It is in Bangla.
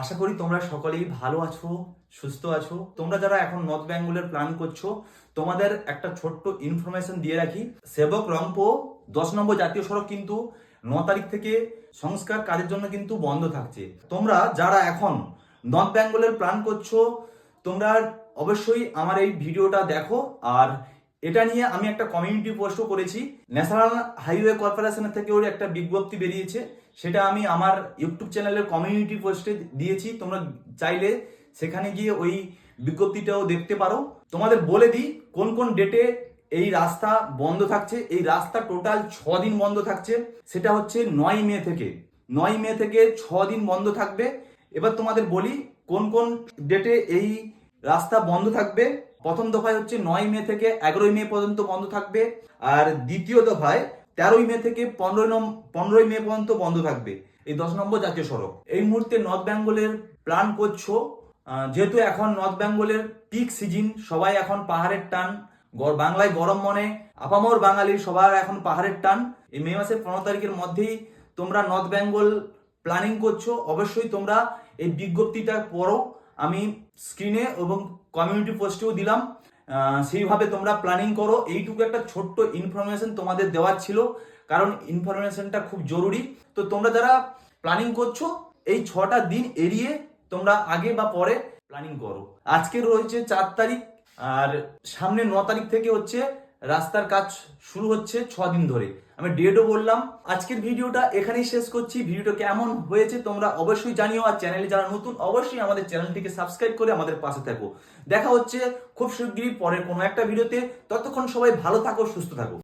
আশা করি তোমরা সকলেই ভালো আছো, সুস্থ আছো। তোমরা যারা এখন নর্থ বেঙ্গলের প্ল্যান করছ, তোমাদের একটা ছোট্ট ইনফরমেশন দিয়ে রাখি। সেবক রংপো দশ নম্বর জাতীয় সড়ক কিন্তু ন তারিখ থেকে সংস্কার কাজের জন্য কিন্তু বন্ধ থাকছে। তোমরা যারা এখন নর্থ বেঙ্গলের প্ল্যান করছ, তোমরা অবশ্যই আমার এই ভিডিওটা দেখো। আর এটা নিয়ে আমি একটা কমিউনিটি পোস্টও করেছি। ন্যাশনাল হাইওয়ে কর্পোরেশনের থেকে ওর একটা বিজ্ঞপ্তি বেরিয়েছে। সেটা আমি আমার ইউটিউব চ্যানেলের কমিউনিটি পোস্টে দিয়েছি। তোমরা চাইলে সেখানে গিয়ে ওই বিজ্ঞপ্তিটাও দেখতে পারো। তোমাদের বলে দিই, কোন কোন ডেটে এই রাস্তা বন্ধ থাকছে? এই রাস্তা টোটাল ছ দিন বন্ধ থাকছে। সেটা হচ্ছে নয় মে থেকে। নয় মে থেকে ছ দিন বন্ধ থাকবে। এবার তোমাদের বলি, কোন কোন ডেটে এই রাস্তা বন্ধ থাকবে? প্রথম দফায় হচ্ছে নয় মে থেকে এগারোই মে পর্যন্ত বন্ধ থাকবে। আর দ্বিতীয় দফায় তেরোই মে থেকে পনেরোই পনেরোই মে পর্যন্ত বন্ধ থাকবে এই দশ নম্বর জাতীয় সড়ক। এই মুহূর্তে নর্থ বেঙ্গলের প্ল্যান করছ যেহেতু এখন নর্থ বেঙ্গলের পিক সিজন সবাই এখন পাহাড়ের টান। বাংলায় গরম মনে, আপামর বাঙালির সবার এখন পাহাড়ের টান। এই মে মাসের পনেরো তারিখের মধ্যেই তোমরা নর্থ বেঙ্গল প্ল্যানিং করছ, অবশ্যই তোমরা এই বিজ্ঞপ্তিটা পড়ো। আমি স্ক্রিনে এবং কমিউনিটি পোস্টেও দিলাম। সেইভাবে তোমরা প্ল্যানিং করো। এইটুকু একটা ছোট্ট ইনফরমেশন তোমাদের দেওয়ার ছিল, কারণ ইনফরমেশনটা খুব জরুরি। তো তোমরা যারা প্ল্যানিং করছ, এই ছটা দিন এড়িয়ে তোমরা আগে বা পরে প্ল্যানিং করো। আজকে রয়েছে চার তারিখ, আর সামনে ন তারিখ থেকে হচ্ছে রাস্তার কাজ শুরু হচ্ছে ছ দিন ধরে। আমি ডেটও বললাম, আজকের ভিডিওটা এখানেই শেষ করছি। ভিডিওটা কেমন হয়েছে তোমরা অবশ্যই জানিও, আর চ্যানেলে যারা নতুন, অবশ্যই আমাদের চ্যানেলটিকে সাবস্ক্রাইব করে আমাদের পাশে থাকো। দেখা হচ্ছে খুব শিগগিরই পরের কোনো একটা ভিডিওতে। ততক্ষণ সবাই ভালো থাকো, সুস্থ থাকো।